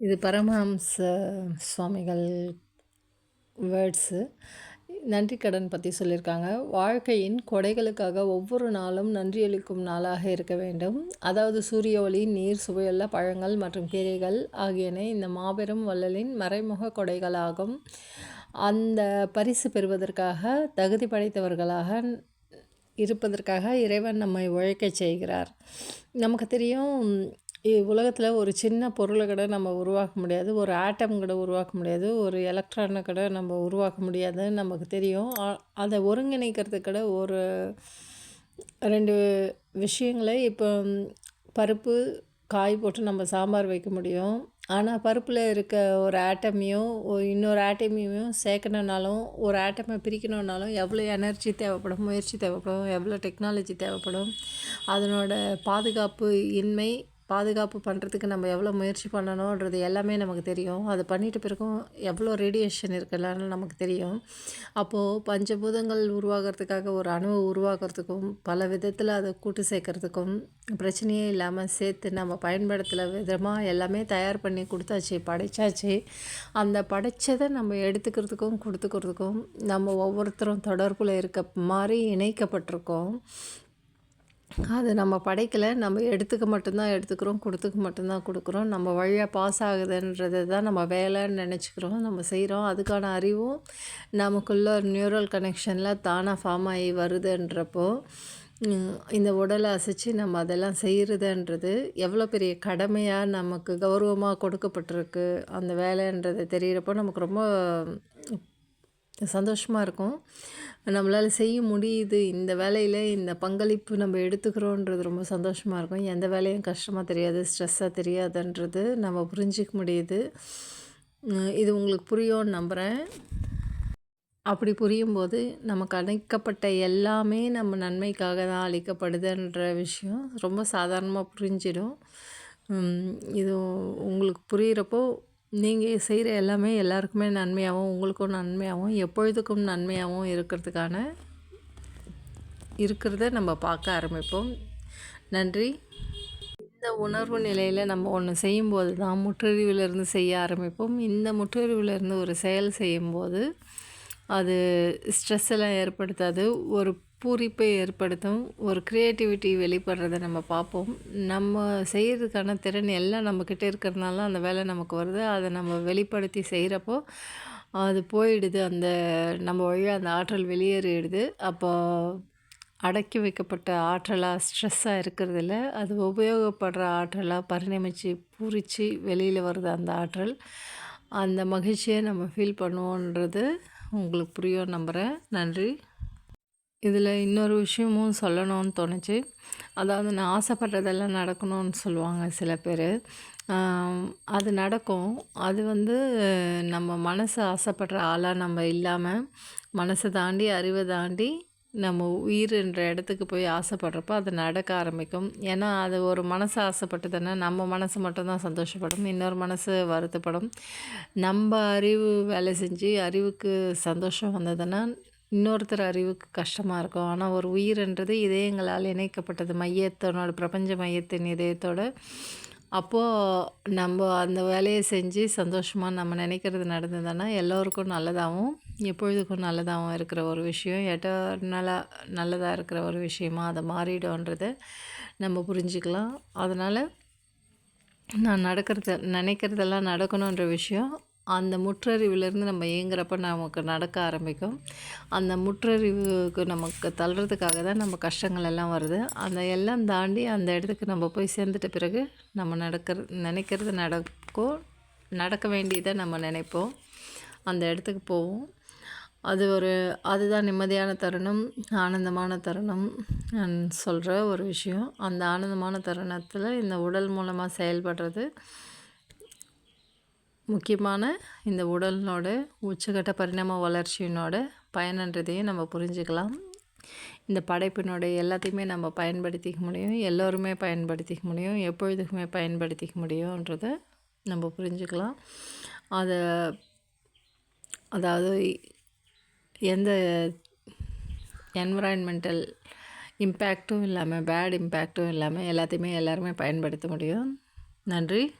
இது பரமஹம்ச சுவாமிகள் வேர்ட்ஸு. நன்றி கடன் பற்றி சொல்லியிருக்காங்க வாழ்க்கையின் கொடைகளுக்காக ஒவ்வொரு நாளும் நன்றியளிக்கும் நாளாக இருக்க வேண்டும். அதாவது சூரிய ஒளி நீர் சுவையுள்ள பழங்கள் மற்றும் கீரைகள் ஆகியன இந்த மாபெரும் வள்ளலின் மறைமுக கொடைகளாகும். அந்த பரிசு பெறுவதற்காக தகுதி படைத்தவர்களாக இருப்பதற்காக இறைவன் நம்மை உழைக்கச் செய்கிறார். நமக்கு தெரியும் உலகத்தில் ஒரு சின்ன பொருளை கூட நம்ம உருவாக்க முடியாது. ஒரு ஆட்டம் கூட உருவாக்க முடியாது. ஒரு எலக்ட்ரானை கூட நம்ம உருவாக்க முடியாதுன்னு நமக்கு தெரியும். அதை ஒருங்கிணைக்கிறது கூட ஒரு ரெண்டு விஷயங்களை இப்போ பருப்பு காய் போட்டு நம்ம சாம்பார் வைக்க முடியும். ஆனால் பருப்பில் இருக்க ஒரு ஆட்டமையும் இன்னொரு ஆட்டமையும் சேர்க்கணுன்னாலும் ஒரு ஆட்டமை பிரிக்கணுன்னாலும் எவ்வளோ எனர்ஜி தேவைப்படும் முயற்சி தேவைப்படும் எவ்வளோ டெக்னாலஜி தேவைப்படும் அதனோட பாதுகாப்பு இன்மை பாதுகாப்பு பண்ணுறதுக்கு நம்ம எவ்வளோ முயற்சி பண்ணணுன்றது எல்லாமே நமக்கு தெரியும். அது பண்ணிட்ட பிறகும் எவ்வளோ ரேடியேஷன் இருக்குல்லன்னு நமக்கு தெரியும். அப்போது பஞ்சபூதங்கள் உருவாகிறதுக்காக ஒரு அணுவை உருவாக்குறதுக்கும் பல விதத்தில் அதை கூட்டு சேர்க்கறதுக்கும் பிரச்சனையே இல்லாமல் சேர்த்து நம்ம பயன்படுத்துகிற விதமாக எல்லாமே தயார் பண்ணி கொடுத்தாச்சு படைச்சாச்சு. அந்த படைச்சதை நம்ம எடுத்துக்கிறதுக்கும் கொடுத்துக்கிறதுக்கும் நம்ம ஒவ்வொருத்தரும் தொடர்பில் இருக்க மாதிரி இணைக்கப்பட்டிருக்கோம். அது நம்ம படைக்கலை. நம்ம எடுத்துக்க மட்டும்தான் எடுத்துக்கிறோம். கொடுத்துக்க மட்டும்தான் கொடுக்குறோம். நம்ம வழியாக பாஸ் ஆகுதுன்றது தான் நம்ம வேலைன்னு நினச்சிக்கிறோம். நம்ம செய்கிறோம் அதுக்கான அறிவும் நமக்குள்ள நியூரல் கனெக்ஷனில் தானாக ஃபார்ம் ஆகி வருதுன்றப்போ இந்த உடலை அசைச்சு நம்ம அதெல்லாம் செய்கிறதுன்றது எவ்வளோ பெரிய கடமையாக நமக்கு கௌரவமாக கொடுக்கப்பட்டிருக்கு அந்த வேலைன்றது தெரிகிறப்போ நமக்கு ரொம்ப சந்தோஷமாக இருக்கும். நம்மளால் செய்ய முடியுது. இந்த வேலையில் இந்த பங்களிப்பு நம்ம எடுத்துக்கிறோன்றது ரொம்ப சந்தோஷமாக இருக்கும். எந்த வேலையும் கஷ்டமாக தெரியாது ஸ்ட்ரெஸ்ஸாக தெரியாதுன்றது நம்ம புரிஞ்சிக்க முடியுது. இது உங்களுக்கு புரியும்னு நம்புகிறேன் அப்படி புரியும்போது நமக்கு அணைக்கப்பட்ட எல்லாமே நம்ம நன்மைக்காக தான் அளிக்கப்படுதுன்ற விஷயம் ரொம்ப சாதாரணமாக புரிஞ்சிடும். இது உங்களுக்கு புரிகிறப்போ நீங்கள் செய்கிற எல்லாமே எல்லாருக்குமே நன்மையாகவும் உங்களுக்கும் நன்மையாகவும் எப்பொழுதுக்கும் நன்மையாகவும் இருக்கிறதுக்கான இருக்கிறத நம்ம பார்க்க ஆரம்பிப்போம். நன்றி. இந்த உணர்வு நிலையில் நம்ம ஒன்று செய்யும்போது தான் முற்றறிவிலிருந்து செய்ய ஆரம்பிப்போம். இந்த முற்றறிவிலிருந்து ஒரு செயல் செய்யும்போது அது ஸ்ட்ரெஸ் எல்லாம் ஏற்படுத்தாது. ஒரு பூரிப்பை ஏற்படுத்தும் ஒரு க்ரியேட்டிவிட்டி வெளிப்படுறத நம்ம பார்ப்போம். நம்ம செய்கிறதுக்கான திறன் எல்லாம் நம்மக்கிட்ட இருக்கிறதுனால அந்த வேலை நமக்கு வருது. அதை நம்ம வெளிப்படுத்தி செய்கிறப்போ அது போயிடுது. அந்த நம்ம வழியாக அந்த ஆற்றல் வெளியேறிடுது. அப்போ அடக்கி வைக்கப்பட்ட ஆற்றலாக ஸ்ட்ரெஸ்ஸாக இருக்கிறதில்ல. அது உபயோகப்படுற ஆற்றலாக பரிணமித்து பூரித்து வெளியில் வருது அந்த ஆற்றல். அந்த மகிழ்ச்சியை நம்ம ஃபீல் பண்ணுவோன்றது உங்களுக்கு புரியும் நம்புகிறேன் நன்றி. இதில் இன்னொரு விஷயமும் சொல்லணும்னு தோணுச்சு. அதாவது நான் ஆசைப்பட்டதெல்லாம் நடக்கணும்னு சொல்லுவாங்க சில பேர். அது நடக்கும். அது வந்து நம்ம மனசு ஆசைப்படுற ஆளாக நம்ம இல்லாமல் மனசை தாண்டி அறிவை தாண்டி நம்ம உயிர்ன்ற இடத்துக்கு போய் ஆசைப்படுறப்போ அது நடக்க ஆரம்பிக்கும். ஏன்னா அது ஒரு மனசு ஆசைப்பட்டதுன்னா நம்ம மனசு மட்டும்தான் சந்தோஷப்படும். இன்னொரு மனசு வருத்தப்படும். நம்ம அறிவு வேலை செஞ்சு அறிவுக்கு சந்தோஷம் வந்ததுன்னா இன்னொருத்தர் அறிவுக்கு கஷ்டமாக இருக்கும். ஆனால் ஒரு உயிர்ன்றது இதயங்களால் இணைக்கப்பட்டது. மையத்தனோட பிரபஞ்ச மையத்தின் இதயத்தோட. அப்போது நம்ம அந்த வேலையை செஞ்சு சந்தோஷமாக நம்ம நினைக்கிறது நடந்ததுன்னா எல்லோருக்கும் நல்லதாகவும் எப்பொழுதுக்கும் நல்லதாகவும் இருக்கிற ஒரு விஷயம் எட்டர்னலாக நல்லதாக இருக்கிற ஒரு விஷயமா அதை மாறிடும்ன்றதை நம்ம புரிஞ்சுக்கலாம். அதனால் நான் நடக்கிறது நினைக்கிறதெல்லாம் நடக்கணுன்ற விஷயம் அந்த முற்றறிவிலேருந்து நம்ம இயங்குறப்ப நமக்கு நடக்க ஆரம்பிக்கும். அந்த முற்றறிவுக்கு நமக்கு தள்ளுறதுக்காக தான் நம்ம கஷ்டங்கள் எல்லாம் வருது. அந்த எல்லாம் தாண்டி அந்த இடத்துக்கு நம்ம போய் சேர்ந்துட்ட பிறகு நம்ம நடக்கிற நினைக்கிறது நடக்கும் நடக்க வேண்டியதை நம்ம நினைப்போம். அந்த இடத்துக்கு போவோம். அது ஒரு அதுதான் நிம்மதியான தருணம் ஆனந்தமான தருணம் சொல்கிற ஒரு விஷயம். அந்த ஆனந்தமான தருணத்தில் இந்த உடல் மூலமாக செயல்படுறது முக்கியமான இந்த உடலினோட உச்சகட்ட பரிணாம வளர்ச்சியினோட பயனன்றதையும் நம்ம புரிஞ்சுக்கலாம். இந்த படைப்பினோட எல்லாத்தையுமே நம்ம பயன்படுத்திக்க முடியும். எல்லோருமே பயன்படுத்திக்க முடியும். எப்பொழுதுக்குமே பயன்படுத்திக்க முடியுன்றத நம்ம புரிஞ்சுக்கலாம். அதை அதாவது எந்த என்விரான்மெண்டல் இம்பேக்டும் இல்லாமல் பேட் இம்பேக்டும் இல்லாமல் எல்லாத்தையுமே எல்லாருமே பயன்படுத்த முடியும். நன்றி.